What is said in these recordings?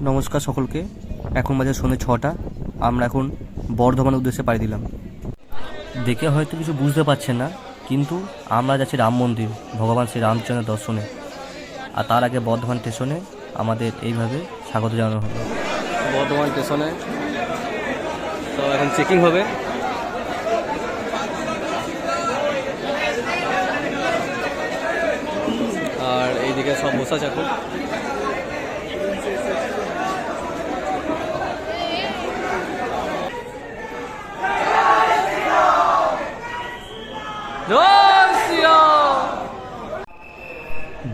নমস্কার সকলকে। এখন বাজে সন্ধ্যে ছটা। আমরা এখন বর্ধমানের উদ্দেশ্যে পাড়ি দিলাম। দেখে হয়তো কিছু বুঝতে পারছেন না, কিন্তু আমরা যাচ্ছি রাম মন্দির, ভগবান শ্রী রামচন্দ্রের দর্শনে। আর তার আগে বর্ধমান স্টেশনে আমাদের এইভাবে স্বাগত জানানো হলো। বর্ধমান স্টেশনে। তো এখন চেকিং হবে। আর এইদিকে সব বসে আছে এখন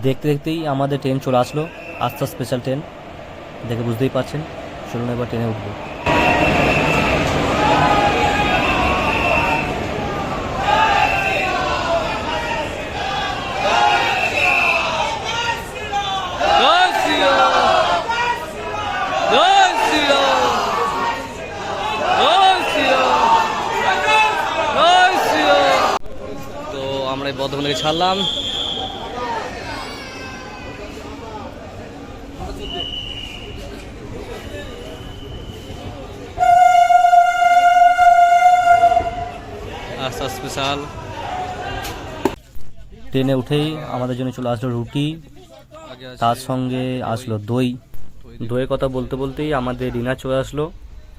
দেখতে দেখতেই আমাদের ট্রেন চলে আসলো। আস্থা স্পেশাল ট্রেন দেখে বুঝতেই পারছেন। চলুন এবার ট্রেনে উঠবো। আমরা বর্ধমান থেকে ছাড়লাম। স্পেশাল। ট্রেনে উঠেই আমাদের জন্য চলে আসলো রুটি তার সঙ্গে আসলো দই। দইয়ের কথা বলতে বলতেই আমাদের ডিনার চলে আসলো।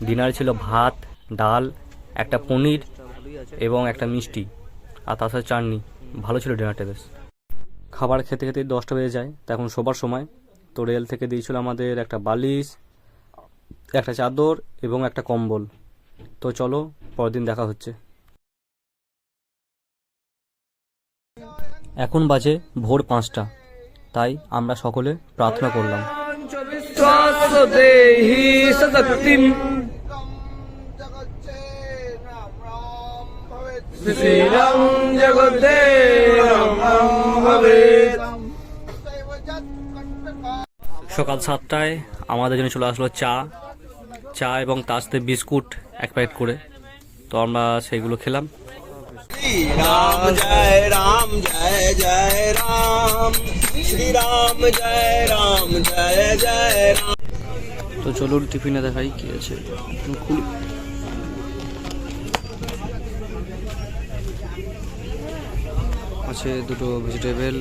ডিনার ছিল ভাত ডাল একটা পনির এবং একটা মিষ্টি আর তার সাথে চাটনি। ভালো ছিল ডিনারটা বেশ। খাবার খেতে খেতে দশটা বেজে যায়। তা এখন শোবার সময়। তো রেল থেকে দিয়েছিল আমাদের একটা বালিশ একটা চাদর এবং একটা কম্বল। তো চলো পরের দিন দেখা হচ্ছে। এখন বাজে ভোর পাঁচটা। তাই আমরা সকলে প্রার্থনা করলাম। সকাল সাতটায় আমাদের জন্য চলে আসলো চা। চা এবং তার সাথে বিস্কুট এক প্যাকেট করে। তো আমরা সেইগুলো খেলাম। রাম জয় রাম জয় জয় রাম শ্রী রাম জয় রাম জয় জয় রাম তো চলুন টিফিনে দেখাই কি আছে। খুলি। আছে দুটো ভেজিটেবল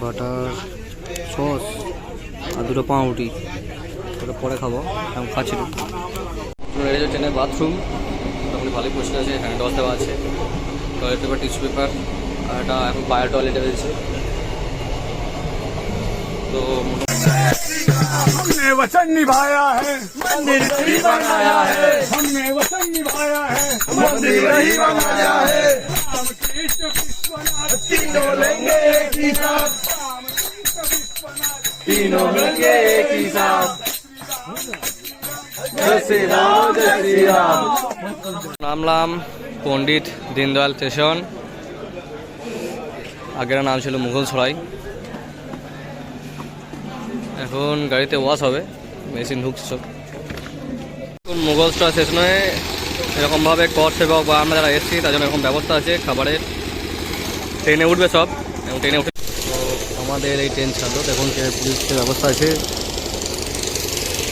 বাটার সস আর দুটো পাউরুটি। ওটা পরে খাব এখন খাচ্ছি। ট্রেনের বাথরুম ভালোই পরিষ্কার আছে হ্যান্ড ওয়াশ দেওয়া আছে টয়লেট পেপার টিস্যু পেপার আর এটা এখন বায়ো টয়লেটে রয়েছে তো हमने वचन निभाया है मंदिर नहीं बनाया है हमने वचन निभाया है मंदिर नहीं बनाया है राम कृष्ण विश्वनाथ तीनों लेंगे एक ही साथ राम कृष्ण विश्वनाथ तीनों लेंगे एक ही साथ নামলাম পণ্ডিত দীনদয়াল স্টেশন। আগের নাম ছিল মুঘল ছড়াই এখন গাড়িতে ওয়াশ হবে, মেশিন ঢুকছে এখন মুঘল স্টার স্টেশনে এরকমভাবে কর সেবক বা আমরা যারা এসেছি, তার জন্য এরকম ব্যবস্থা আছে, খাবারের। ট্রেনে উঠবে সব, এবং ট্রেনে উঠে আমাদের এই ট্রেন ছাড়লো ট্রেনের পুলিশের ব্যবস্থা আছে।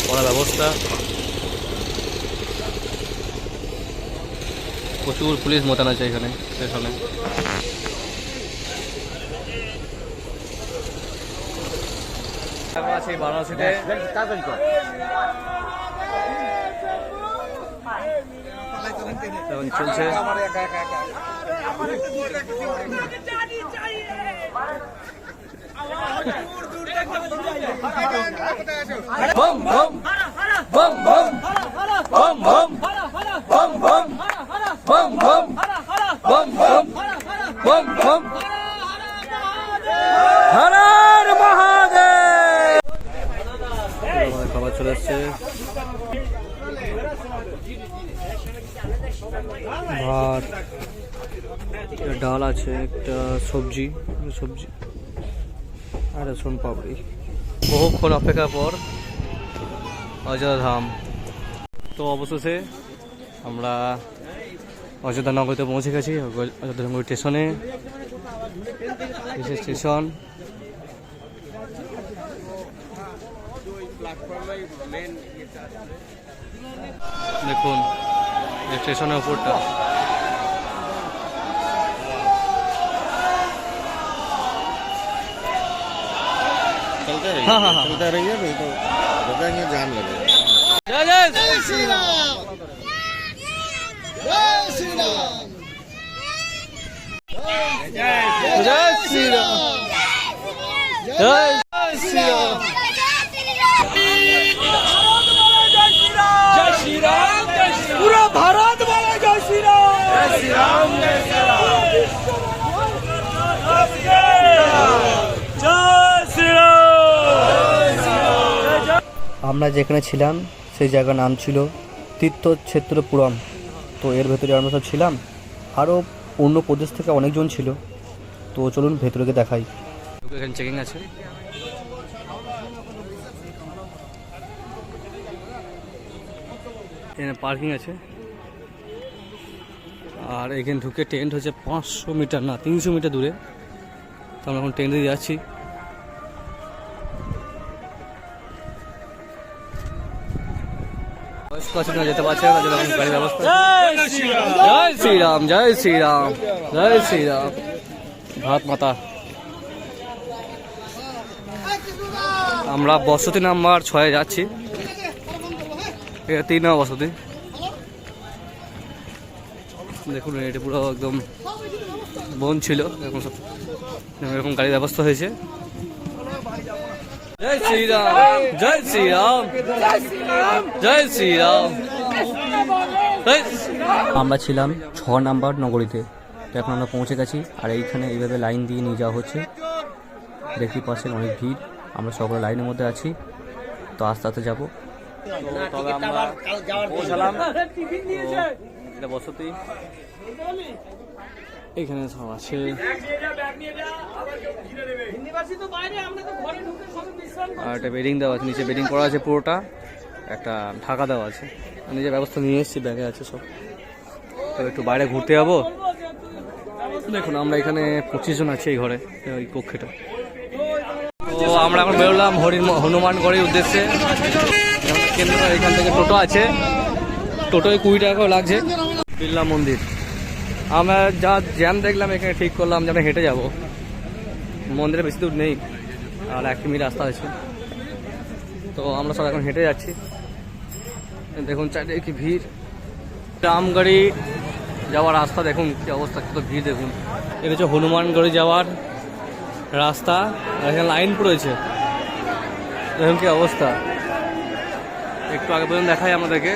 কড়া ব্যবস্থা। প্রচুর পুলিশ মতান আছে এখানে স্টেশনে বারাণসীতে চলছে বম বম বম বম বম বম বম বম বম হোম হোম হোম হোম হোম হোম হরার মহাদেব খাবার চলে আসছে ভাত ডাল আছে, একটা সবজি সবজি, আর সোন পাপড়ি। বহুক্ষণ অপেক্ষার পর অযোধ্যা ধাম। তো অবশেষে আমরা অযোধ্যা নগরীতে পৌঁছে গেছি অযোধ্যা নগরী স্টেশনে স্টেশন দেখুন এই স্টেশনের উপরটা चलते रहिए हाँ, हाँ, हाँ। चलते रहिए नहीं तो रुकेंगे जाम लगेगा जय जय श्री राम আমরা যেখানে ছিলাম সেই জায়গার নাম ছিল তীর্থ ক্ষেত্রপুরম তো এর ভেতরে আমরা সব ছিলাম। আরও অন্য প্রদেশ থেকে অনেকজন ছিল। তো চলুন ভেতরে দেখাই। এখানে চেকিং আছে। এখানে পার্কিং আছে। আর এখানে ঢুকে টেন্ট হচ্ছে পাঁচশো মিটার না, তিনশো মিটার দূরে। তো আমরা এখন টেন্টে যাচ্ছি। বয়স্ক যেতে পারছে না, তার জন্য এখন গাড়ি ব্যবস্থা। জয় শ্রীরাম জয় শ্রীরাম জয় শ্রীরাম ভারত মাতা। আমরা বসতি নাম্বার ছয়ে যাচ্ছি। তিন নম্বর বসতি। দেখুন, এটা পুরো একদম বন ছিল সব এরকম গাড়ির ব্যবস্থা হয়েছে। জয় শ্রীরাম জয় শ্রীরাম জয় শ্রীরাম। আমরা ছিলাম ছ নাম্বার নগরীতে। তো এখন আমরা পৌঁছে গেছি আর এইখানে এইভাবে লাইন দিয়ে নিয়ে যাওয়া হচ্ছে। দেখি পাশে অনেক ভিড়। আমরা সকলে লাইনের মধ্যে আছি। তো আস্তে আস্তে যাব। পৌঁছালাম। বসতি। এখানে সব আছে। আর একটা বেডিং দেওয়া আছে, নিচে বেডিং করা আছে পুরোটা। একটা ঢাকা দেওয়া আছে। নিজের ব্যবস্থা নিয়ে এসেছি, ব্যাগে আছে সব। তবে একটু বাইরে ঘুরতে যাব। দেখুন, আমরা এখানে পঁচিশ জন আছি এই ঘরে, এই কক্ষেটা তো আমরা এখন বেরোলাম হরিণ হনুমানগড়ের উদ্দেশ্যে। কেন্দ্র এখান থেকে টোটো আছে। টোটোয় কুড়ি টাকা লাগছে। বিড়লা মন্দির। আমরা যা জ্যাম দেখলাম, এখানে ঠিক করলাম যে আমরা হেঁটে যাব। মন্দিরে বেশি দূর নেই, আর এক কিমি রাস্তা আছে। তো আমরা সব এখন হেঁটে যাচ্ছি। দেখুন চারিদিকে কি ভিড়। রামগাড়ি যাওয়ার রাস্তা, দেখুন কি অবস্থা, কত ভিড়, দেখুন। এটা হচ্ছে হনুমানগড়ি যাওয়ার রাস্তা, আর এখানে লাইন পড়েছে। দেখুন কি অবস্থা। একটু আগে পর্যন্ত দেখাই আমাদেরকে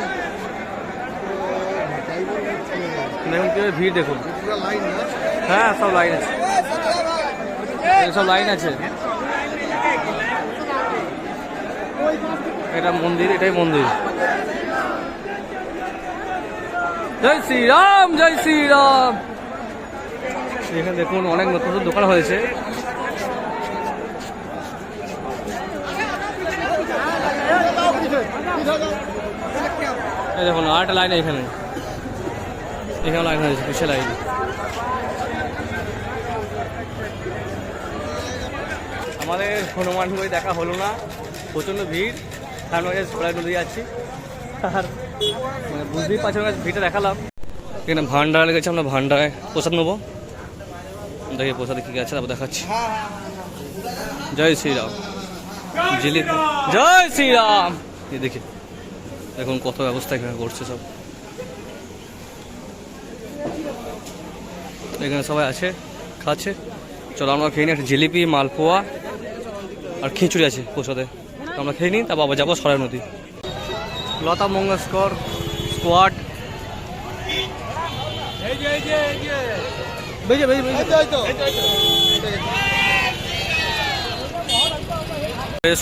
দেখুন কি ভিড় দেখুন। হ্যাঁ সব লাইন আছে। সব লাইন আছে। এটা মন্দির, এটাই মন্দির। জয় শ্রীরাম জয় শ্রীরাম। এখানে দেখুন, অনেক নতুন নতুন দোকান হয়েছে। দেখুন, আরেকটা লাইন এখানে। এখানে লাইন হয়েছে পিছিয়ে লাইন আমাদের হনুমান বই দেখা হলো না প্রচণ্ড ভিড় কারণ ওই সবাই নদী যাচ্ছি আর মানে বুঝতেই পারছি না ভিড়টা দেখালাম। এখানে ভান্ডার গেছে আমরা ভান্ডারে প্রসাদ নেব। দেখি প্রসাদ কি আছে তারপর দেখাচ্ছি। জয় শ্রীরাম। জিলিপি। জয় শ্রীরাম। এই দেখি দেখুন কত ব্যবস্থা এখানে করছে সব। এখানে সবাই আছে, খাচ্ছে। চলো আমরা খেয়ে নিই একটা জিলিপি, মালপোয়া আর খিচুড়ি আছে প্রসাদে। আমরা খেয়ে নিই তারপর আবার যাব সরাই নদী। লতা মঙ্গলস্কর স্কোয়াড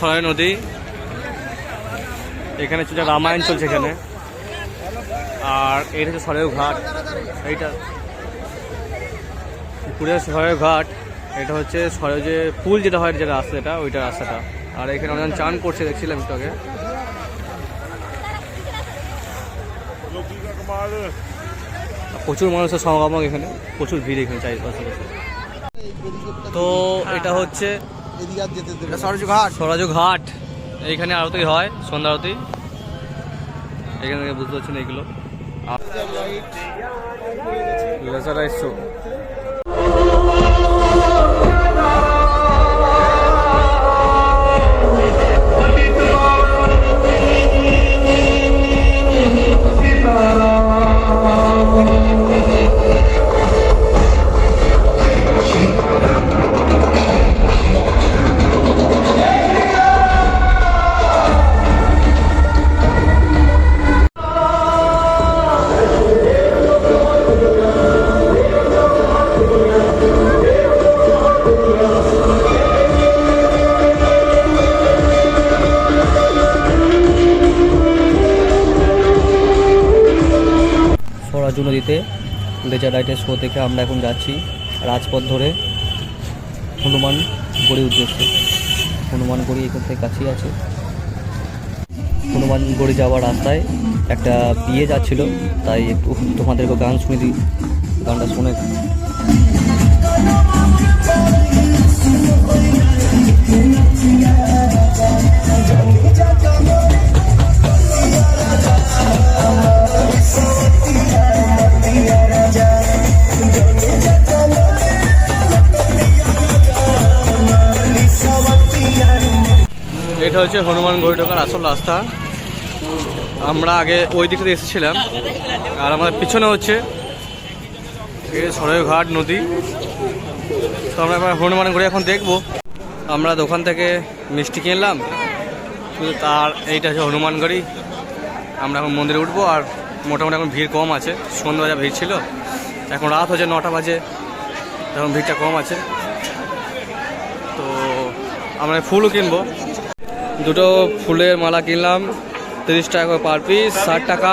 সরাই নদী। এখানে চলছে রামায়ণ চলছে এখানে। আর এটা হচ্ছে সরাই ঘাট। এইটা পুরো সরাই ঘাট এটা হচ্ছে সরাই যে পুল যেটা হয় যে রাস্তাটা ওইটা রাস্তাটা। আর এখানে অনেক চান করছে দেখছিলাম একটু আগে। প্রচুর মানুষের সমাগম এখানে প্রচুর ভিড় এখানে চারিপাশে। তো এটা হচ্ছে সরজু ঘাট। ঘাট। এইখানে আরতি হয় সন্ধ্যা আরতি। এখানে বুঝতে পারছেন এইগুলো লেজারাইজ শো Oh, নদীতে লেজার লাইটের শো দেখে আমরা এখন যাচ্ছি রাজপথ ধরে। হনুমান গড়ি উদ্দেশ্যে। হনুমান গড়ি এখান থেকে কাছেই আছে। হনুমান গড়ি যাওয়ার রাস্তায় একটা বিয়ে যাচ্ছিল, তাই একটু তোমাদেরকে গান শুনে দিই। গানটা শুনে হনুমান গড়ি ঢোকার আসল রাস্তা। আমরা আগে ওই দিক থেকে এসেছিলাম। আর আমাদের পিছনে হচ্ছে সরয়ঘাট নদী। তো আমরা এবার হনুমান গড়ি এখন দেখব। আমরা দোকান থেকে মিষ্টি কিনলাম তার এইটা হচ্ছে হনুমান গড়ি আমরা এখন মন্দিরে উঠবো আর মোটামুটি এখন ভিড় কম আছে। সন্ধ্যাবেলা ভিড় ছিল। এখন রাত হচ্ছে নটা বাজে। এখন ভিড়টা কম আছে। তো আমরা ফুলও কিনবো। দুটো ফুলের মালা কিনলাম তিরিশ টাকা করে পার পিস ষাট টাকা।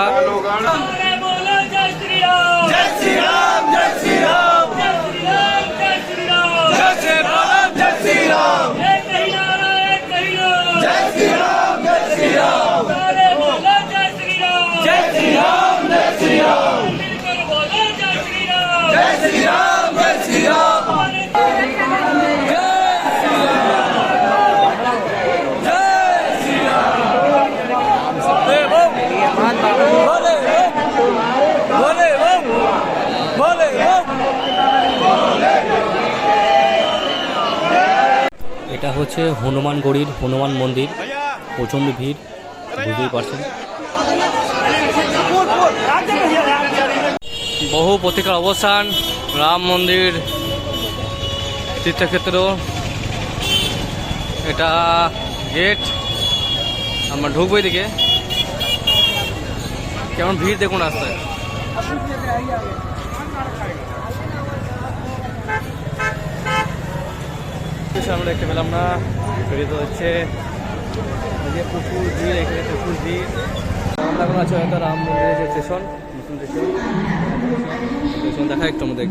এটা হচ্ছে হনুমান গড়ির, হনুমান মন্দির। প্রচণ্ড ভিড়, বুঝতেই পারছেন। বহু প্রতিকার অবস্থান, রাম মন্দির, তীর্থক্ষেত্র। এটা গেট, আমরা ঢুকবো এদিকে। কেমন ভিড় দেখুন রাস্তায়। আমরা দেখতে পেলাম না। বেরিয়ে হচ্ছে যে প্রচুর ভিড় এখানে প্রচুর ভিড় আমরা এখন আছি? হয়তো রাম মন্দিরের যে স্টেশন নতুন স্টেশন দেখা একটু আমাদের।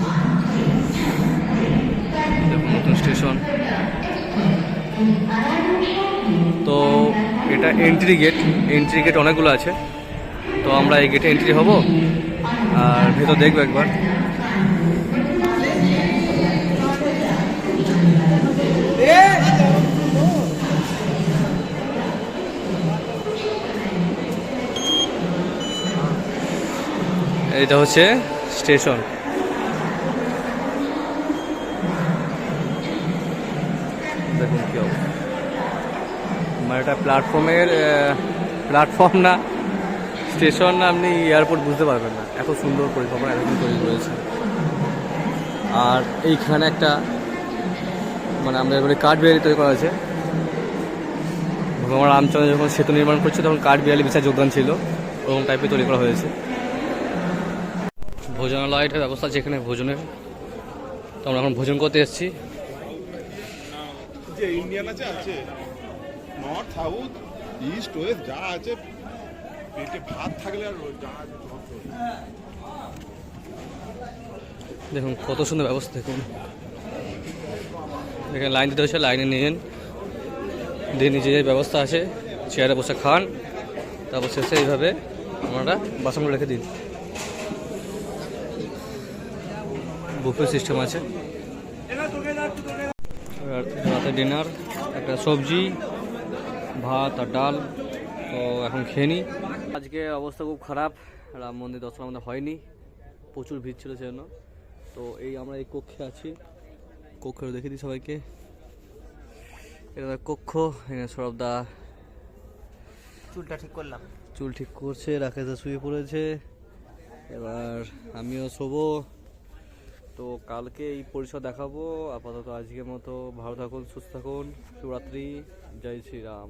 দেখুন নতুন স্টেশন তো এটা এন্ট্রি গেট এন্ট্রি গেট অনেকগুলো আছে। তো আমরা এই গেটে এন্ট্রি হব। আর ভেতর দেখব একবার। এটা হচ্ছে স্টেশন। দেখুন কি অবস্থা। মানে এটা প্ল্যাটফর্মের প্ল্যাটফর্ম না, স্টেশন না, আপনি এয়ারপোর্ট বুঝতে পারবেন না। এত সুন্দর পরিকল্পনা এরকম তৈরি করেছে। আর এইখানে একটা মানে আমরা এবারে কাঠ বিহারি তৈরি করা আছে ভগবান রামচন্দ্র যখন সেতু নির্মাণ করছে তখন কাঠ বিহারি বিশাল যোগদান ছিল ওরকম টাইপের তৈরি করা হয়েছে। ভোজনালয়টার ব্যবস্থা এখানে ভোজনের। তো আমরা এখন ভোজন করতে এসেছি। যে ইন্ডিয়ান আছে আছে। নর্থ সাউথ ইস্ট ওয়েস্ট যা আছে পেটে ভাত থাকলে আর যা। দেখুন কত সুন্দর ব্যবস্থা দেখুন। এখানে লাইন দিতে হচ্ছে লাইনে নিয়ে দিয়ে নিজে যে ব্যবস্থা আছে, চেয়ারে বসে খান। তারপর শেষে এইভাবে আপনারা বাসনগুলো রেখে দিন। বুফে সিস্টেম আছে। রাতে ডিনার একটা সবজি, ভাত আর ডাল। তো এখন খেয়ে নিই। আজকে অবস্থা খুব খারাপ। রাম মন্দির দর্শন আমাদের হয়নি। প্রচুর ভিড় ছিল সেজন্য। তো এই আমরা এই কক্ষে আছি। কক্ষে দেখে দিই সবাইকে। এটা কক্ষ এখানে সরবদা চুলটা ঠিক করলাম। চুল ঠিক করছে রাকেশদা শুয়ে পড়েছে। এবার আমিও শোবো। তো কালকে এই পরিষদ দেখাবো। আপাতত আজকের মতো ভালো থাকুন সুস্থ থাকুন। শিবরাত্রি জয় শ্রীরাম।